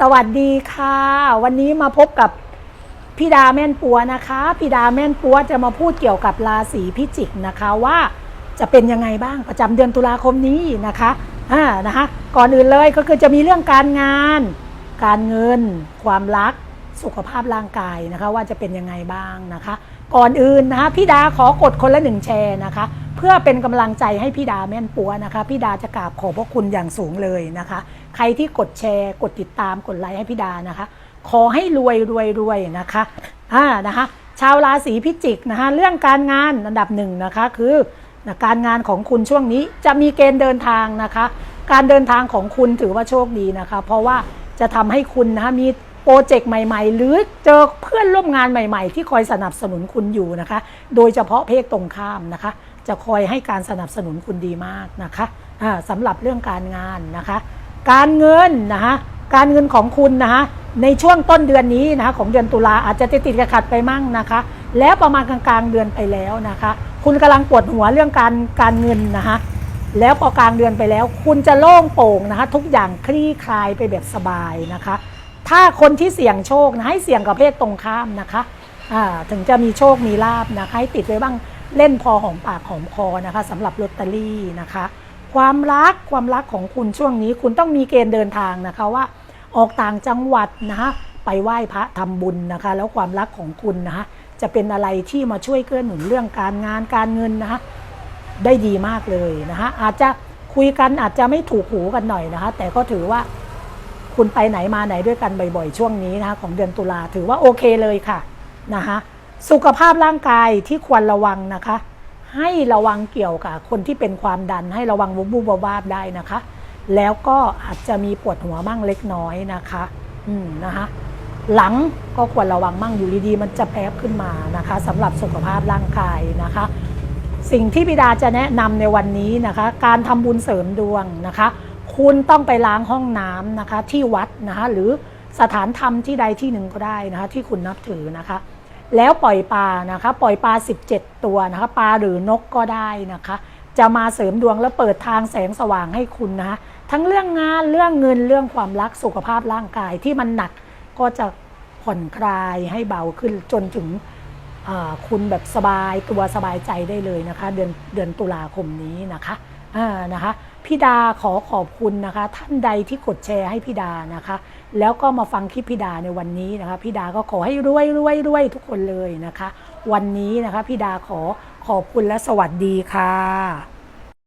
สวัสดีค่ะ วันนี้มาพบกับพี่ดาแม่นปัวนะคะพี่ดาแม่นปัวจะมาพูดเกี่ยวกับราศีพิจิกนะคะว่าจะเป็นยังไงบ้างประจำเดือนตุลาคมนี้นะคะอ่านะคะก่อนอื่นเลยก็คือจะมีเรื่องการงาน การเงิน ความรักสุขภาพร่างกายนะคะ ว่าจะเป็นยังไงบ้างนะคะ ก่อนอื่นนะคะพี่ดาขอกดคนละหนึ่งแชร์นะคะ เพื่อเป็นกำลังใจให้พี่ดาแม่นปัวนะคะพี่ดาจะกราบขอบพระคุณอย่างสูงเลยนะคะ ใครที่กดแชร์ กดติดตามกดไลค์ให้พี่ดานะคะ ขอให้รวยรวยรวยนะคะอ่านะคะ ชาวราศีพิจิกนะคะเรื่องการงานอันดับหนึ่งนะคะคือนะการงานของคุณช่วงนี้จะมีเกณฑ์เดินทางนะคะ การเดินทางของคุณถือว่าโชคดีนะคะ เพราะว่าจะทำให้คุณนะคะมีโปรเจกต์ใหม่ ๆ หรือเจอเพื่อนร่วมงานใหม่ ๆ ที่คอยสนับสนุนคุณอยู่นะคะ โดยเฉพาะเพศตรงข้ามนะคะ จะคอยให้การสนับสนุนคุณดีมากนะคะสำหรับเรื่องการงานนะคะ การเงินนะคะการเงินของคุณนะคะในช่วงต้นเดือนนี้นะคะของเดือนตุลาอาจจะติดติดขัดไปมั่งนะคะ แล้วประมาณกลางๆเดือนไปแล้วนะคะ คุณกำลังปวดหัวเรื่องการการเงินนะคะแล้วพอกลางเดือนไปแล้ว คุณจะโล่งโปร่งนะคะทุกอย่างคลี่คลายไปแบบสบายนะคะ ถ้าคนที่เสี่ยงโชคนะให้เสี่ยงกับเพศตรงข้ามนะคะถึงจะมีโชคมีลาบนะคะให้ติดไว้บ้าง เล่นพอหอมปากหอมคอนะคะสำหรับลอตเตอรี่นะคะ ความรักความรักของคุณช่วงนี้ คุณต้องมีเกณฑ์เดินทางนะคะว่า ออกต่างจังหวัดนะคะไปไหว้พระทำบุญนะคะ แล้วความรักของคุณนะคะจะเป็นอะไรที่มาช่วยเกื้อหนุนเรื่องการงานการเงินนะคะได้ดีมากเลยนะคะอาจจะคุยกันอาจจะไม่ถูกหูกันหน่อยนะคะแต่ก็ถือว่าคุณไปไหนมาไหนด้วยกันบ่อยๆ ช่วงนี้นะคะของเดือนตุลาถือว่าโอเคเลยค่ะนะคะ สุขภาพร่างกายที่ควรระวังนะคะ ให้ระวังเกี่ยวกับคนที่เป็นความดันให้ระวังวุบวูบวาบได้นะคะ แล้วก็อาจจะมีปวดหัวมั่งเล็กน้อยนะคะ อืมนะคะหลังก็ควรระวังมั่งอยู่ดีๆมันจะแพ้ขึ้นมานะคะสำหรับสุขภาพร่างกายนะคะ สิ่งที่บิดาจะแนะนำในวันนี้นะคะ การทำบุญเสริมดวงนะคะ คุณต้องไปล้างห้องน้ำนะคะ ที่วัดนะคะหรือสถานธรรมที่ใดที่หนึ่งก็ได้นะคะ ที่คุณนับถือนะคะ แล้วปล่อยปลานะคะปล่อยปลา 17 ตัวนะคะปลาหรือนกก็ได้นะคะ จะมาเสริมดวงและเปิดทางแสงสว่างให้คุณนะคะทั้งเรื่องงานเรื่องเงินเรื่องความรักสุขภาพร่างกายที่มันหนักก็จะผ่อนคลายให้เบาขึ้นจนถึงคุณแบบสบายตัวสบายใจได้เลยนะคะ เดือนเดือนตุลาคมนี้นะคะ นะคะพี่ดาขอขอบคุณนะคะ ท่านใดที่กดแชร์ให้พี่ดานะคะ แล้วก็มาฟังคลิปพี่ดาในวันนี้นะคะพี่ดาก็ขอให้รวยรวยรวยทุกคนเลยนะคะ วันนี้นะคะพี่ดาขอขอบคุณและสวัสดีค่ะ